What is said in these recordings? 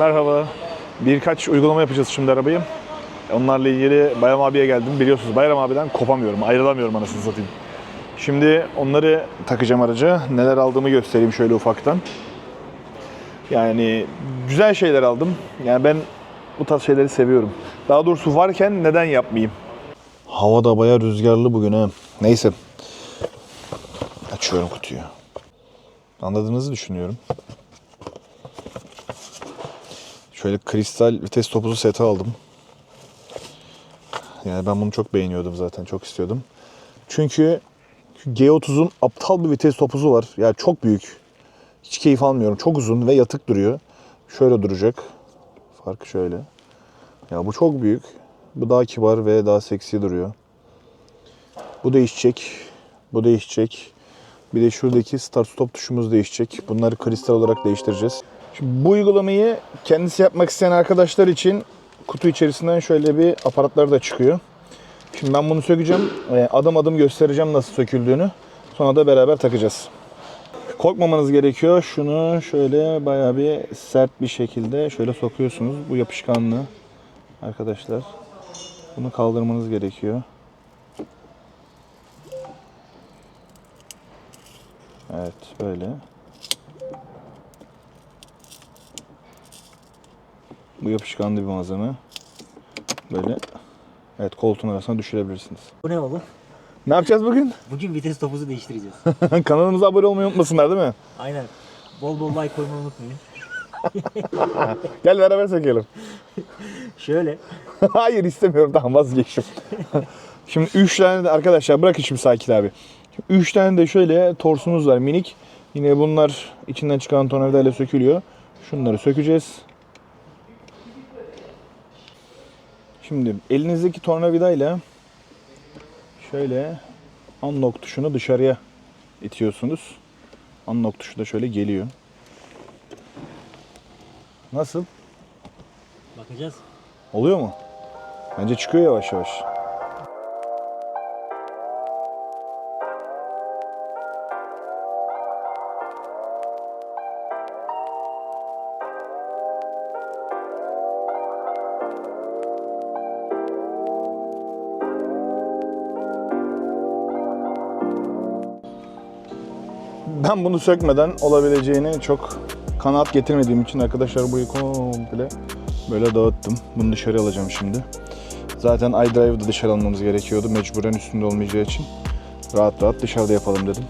Merhaba. Birkaç uygulama yapacağız şimdi arabayı. Onlarla ilgili Bayram abiye geldim. Biliyorsunuz Bayram abiden kopamıyorum, ayrılamıyorum anasını satayım. Şimdi onları takacağım araca. Neler aldığımı göstereyim şöyle ufaktan. Yani güzel şeyler aldım. Yani ben bu tarz şeyleri seviyorum. Daha doğrusu varken neden yapmayayım? Hava da bayağı rüzgarlı bugün ha. Neyse. Açıyorum kutuyu. Anladığınızı düşünüyorum. Şöyle kristal vites topuzu seti aldım. Yani ben bunu çok beğeniyordum zaten. Çok istiyordum. Çünkü G30'un aptal bir vites topuzu var. Yani çok büyük. Hiç keyif almıyorum. Çok uzun ve yatık duruyor. Şöyle duracak. Farkı şöyle. Ya bu çok büyük. Bu daha kibar ve daha seksi duruyor. Bu değişecek. Bu değişecek. Bir de şuradaki start stop tuşumuz değişecek. Bunları kristal olarak değiştireceğiz. Şimdi bu uygulamayı kendisi yapmak isteyen arkadaşlar için kutu içerisinden şöyle bir aparatlar da çıkıyor. Şimdi ben bunu sökeceğim. Ee, Adım adım göstereceğim nasıl söküldüğünü. Sonra da beraber takacağız. Korkmamanız gerekiyor. Şunu şöyle bayağı bir sert bir şekilde şöyle sokuyorsunuz. Bu yapışkanlı arkadaşlar. Bunu kaldırmanız gerekiyor. Evet böyle. Bu yapışkanlı bir malzeme. Böyle evet koltuğun arasına düşürebilirsiniz. Bu ne oğlum? Ne yapacağız bugün? Bugün vites topuzu değiştireceğiz. Kanalımıza abone olmayı unutmasınlar değil mi? Aynen. Bol bol like koymayı unutmayın. Gel beraber sökelim. Şöyle. Hayır istemiyorum tamam vazgeçtim. şimdi 3 tane de arkadaşlar bırakın şimdi Sakil abi. 3 tane de şöyle torsumuz var minik. Yine bunlar içinden çıkan tornavidayla sökülüyor. Şunları sökeceğiz. Şimdi elinizdeki tornavidayla şöyle unlock tuşunu dışarıya itiyorsunuz. Unlock tuşu da şöyle geliyor. Nasıl? Bakacağız. Oluyor mu? Bence çıkıyor yavaş yavaş. Ben bunu sökmeden olabileceğini çok kanaat getirmediğim için arkadaşlar burayı komple böyle dağıttım. Bunu dışarı alacağım şimdi. Zaten iDrive'ı da dışarı almamız gerekiyordu mecburen üstünde olmayacağı için. Rahat rahat dışarıda yapalım dedim.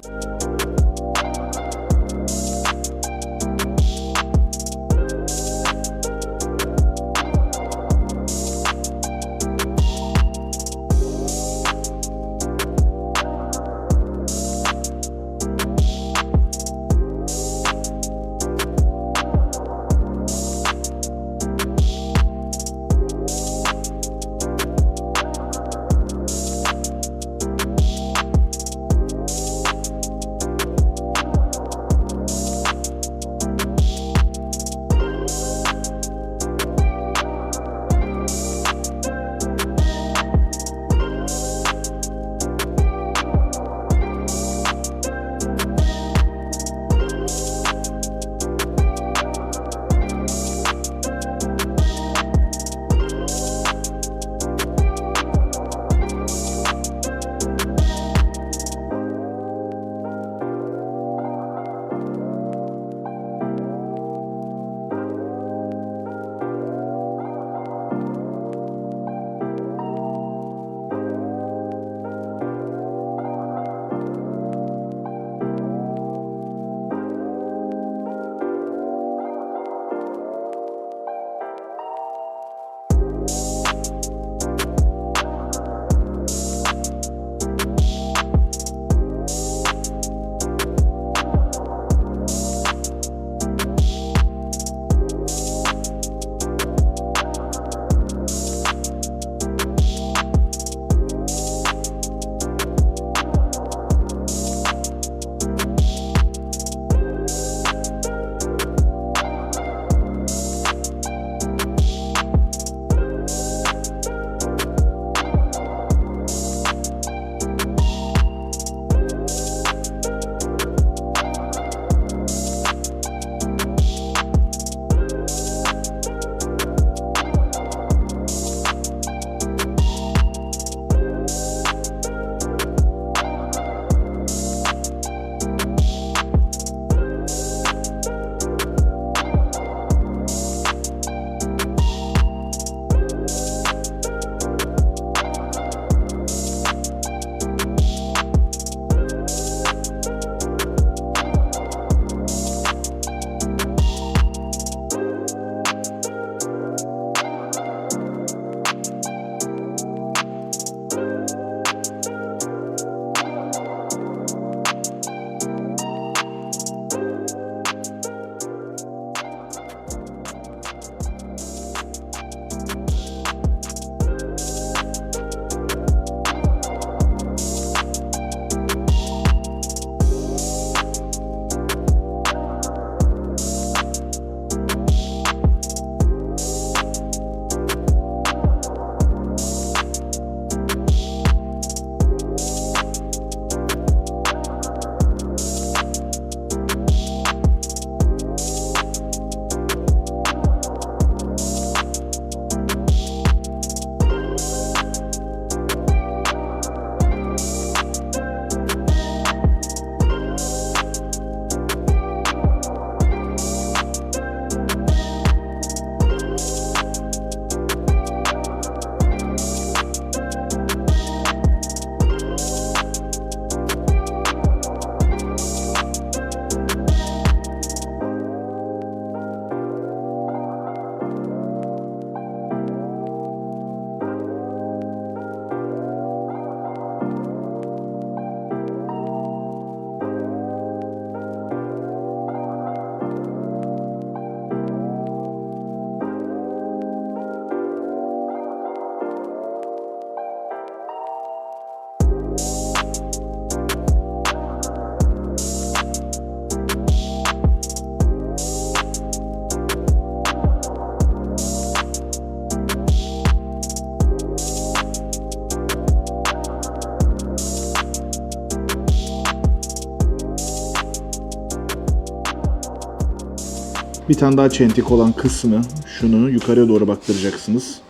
Bir tane daha çentik olan kısmı şunu yukarıya doğru baktıracaksınız.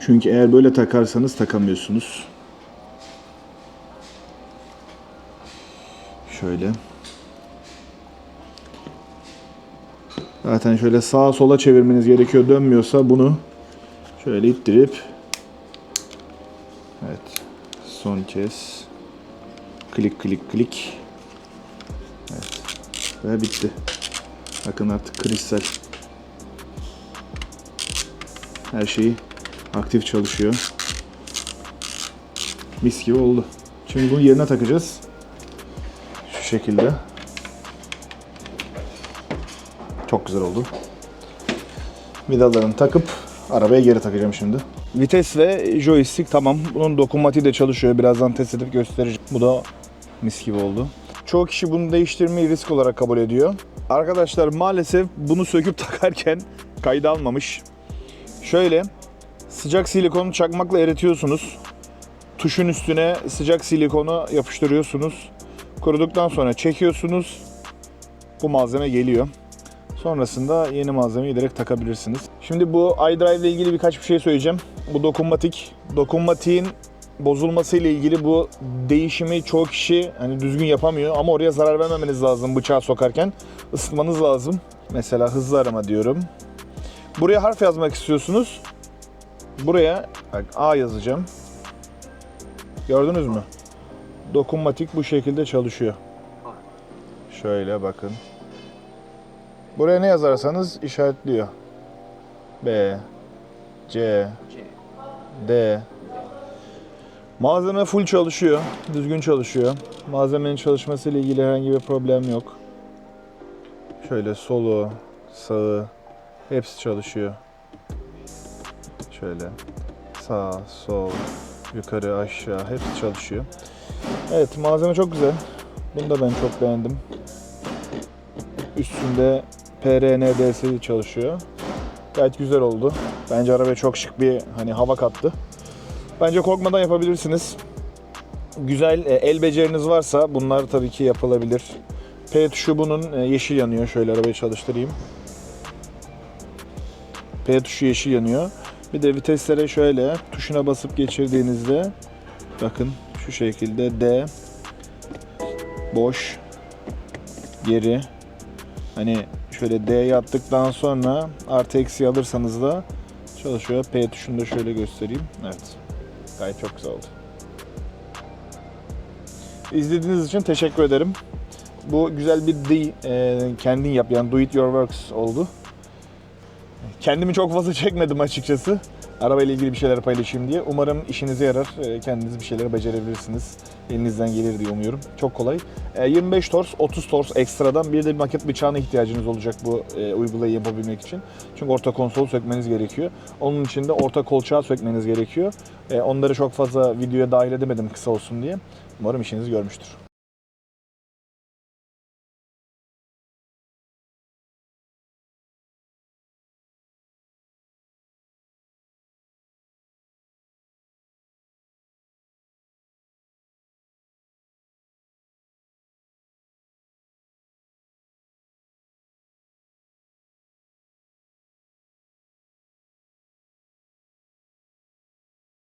Çünkü eğer böyle takarsanız takamıyorsunuz. Şöyle. Zaten şöyle sağa sola çevirmeniz gerekiyor. Dönmüyorsa bunu şöyle ittirip Evet. Son kez. Klik klik klik. Evet. Ve bitti. Bakın artık kristal. Her şeyi aktif çalışıyor. Mis gibi oldu. Şimdi bunu yerine takacağız. Şu şekilde. Çok güzel oldu. Vidalarını takıp arabaya geri takacağım şimdi. Vites ve joystick tamam. Bunun dokunmatiği de çalışıyor. Birazdan test edip göstereceğim. Bu da mis gibi oldu. Çoğu kişi bunu değiştirmeyi risk olarak kabul ediyor. Arkadaşlar maalesef bunu söküp takarken kayda almamış. Şöyle sıcak silikonu çakmakla eritiyorsunuz. Tuşun üstüne sıcak silikonu yapıştırıyorsunuz. Kuruduktan sonra çekiyorsunuz. Bu malzeme geliyor. Sonrasında yeni malzemeyi direkt takabilirsiniz. Şimdi bu iDrive ile ilgili birkaç bir şey söyleyeceğim. Bu dokunmatik. Dokunmatiğin bozulması ile ilgili bu değişimi çoğu kişi hani düzgün yapamıyor ama oraya zarar vermemeniz lazım bıçağı sokarken. Isıtmanız lazım. Mesela hızlı arama diyorum. Buraya harf yazmak istiyorsunuz. Buraya bak, A yazacağım. Gördünüz mü? Dokunmatik bu şekilde çalışıyor. Şöyle bakın. Buraya ne yazarsanız işaretliyor. B, C, D. Malzeme full çalışıyor. Düzgün çalışıyor. Malzemenin çalışması ile ilgili herhangi bir problem yok. Şöyle solu, sağı hepsi çalışıyor. Şöyle sağ, sol, yukarı, aşağı hepsi çalışıyor. Evet malzeme çok güzel. Bunu da ben çok beğendim. Üstünde PRNDS çalışıyor. Gayet güzel oldu. Bence arabaya çok şık bir hani hava kattı. Bence korkmadan yapabilirsiniz. Güzel e, el beceriniz varsa bunlar tabii ki yapılabilir. P tuşu bunun e, yeşil yanıyor. Şöyle arabayı çalıştırayım. P tuşu yeşil yanıyor. Bir de viteslere şöyle tuşuna basıp geçirdiğinizde bakın şu şekilde D boş geri hani şöyle D'ye attıktan sonra artı eksi alırsanız da çalışıyor. P tuşunu da şöyle göstereyim. Evet. Gayet çok güzel oldu. İzlediğiniz için teşekkür ederim. Bu güzel bir de, e, kendin yap yani do it your works oldu. Kendimi çok fazla çekmedim açıkçası. Arabayla ilgili bir şeyler paylaşayım diye. Umarım işinize yarar. E, Kendiniz bir şeyler becerebilirsiniz. Elinizden gelir diye umuyorum. Çok kolay. E, 25 tors, 30 tors ekstradan bir de bir maket bıçağına ihtiyacınız olacak bu e, uygulayı yapabilmek için. Çünkü orta konsolu sökmeniz gerekiyor. Onun için de orta kolçağı sökmeniz gerekiyor. E, onları çok fazla videoya dahil edemedim kısa olsun diye. Umarım işinizi görmüştür.